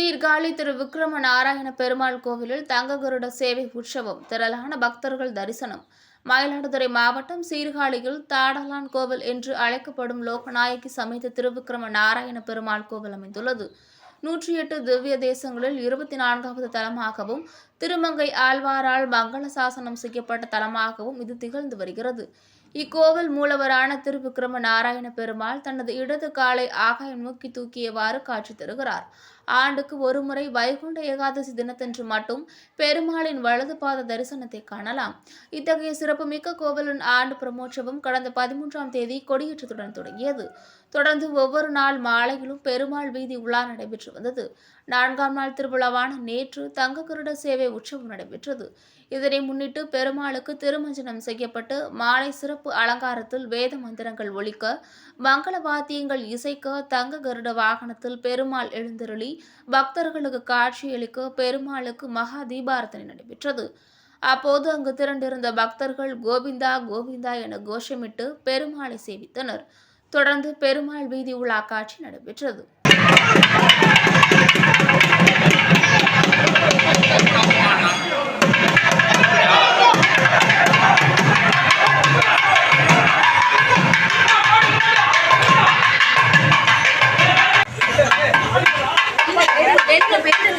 சீர்காழி திரு விக்ரம நாராயண பெருமாள் கோவிலில் தங்க கருட சேவை உற்சவம் திரளான பக்தர்கள் தரிசனம். மயிலாடுதுறை மாவட்டம் சீர்காழியில் தாடலான் கோவில் என்று அழைக்கப்படும் லோகநாயகி சமைத்த திருவிக்ரம நாராயண பெருமாள் கோவில் அமைந்துள்ளது. நூற்றி எட்டு திவ்ய தேசங்களில் இருபத்தி நான்காவது தலமாகவும் திருமங்கை ஆழ்வாரால் மங்கள சாசனம் செய்யப்பட்ட தலமாகவும் இது திகழ்ந்து வருகிறது. இக்கோவில் மூலவரான திருவிக்ரம நாராயண பெருமாள் தனது இடது காலை ஆகாயம் நோக்கி தூக்கியவாறு காட்சி தருகிறார். ஆண்டுக்கு ஒருமுறை வைகுண்ட ஏகாதசி தினத்தன்று மட்டும் பெருமாளின் வலது பாத தரிசனத்தை காணலாம். இத்தகைய சிறப்புமிக்க கோவிலின் ஆண்டு பிரமோற்சவம் கடந்த பதிமூன்றாம் தேதி கொடியேற்றத்துடன் தொடங்கியது. தொடர்ந்து ஒவ்வொரு நாள் மாலையிலும் பெருமாள் வீதி உலா நடைபெற்று வந்தது. நான்காம் நாள் திருவிழாவான நேற்று தங்க கருட சேவை உற்சவம் நடைபெற்றது. இதனை முன்னிட்டு பெருமாளுக்கு திருமஞ்சனம் செய்யப்பட்டு மாலை சிறப்பு அலங்காரத்தில் வேத மந்திரங்கள் ஒழிக்க மங்கள வாத்தியங்கள் இசைக்க தங்க கருட வாகனத்தில் பெருமாள் எழுந்தருளி பக்தர்களுக்கு காட்சியளிக்க பெருமாளுக்கு மகா தீபாரத்தனை நடைபெற்றது. அப்போது அங்கு திரண்டிருந்த பக்தர்கள் கோவிந்தா கோவிந்தா என கோஷமிட்டு பெருமாளை சேவித்தனர். தொடர்ந்து பெருமாள் வீதி உலா காட்சி நடைபெற்றது. பெண்கள் பெண்கள்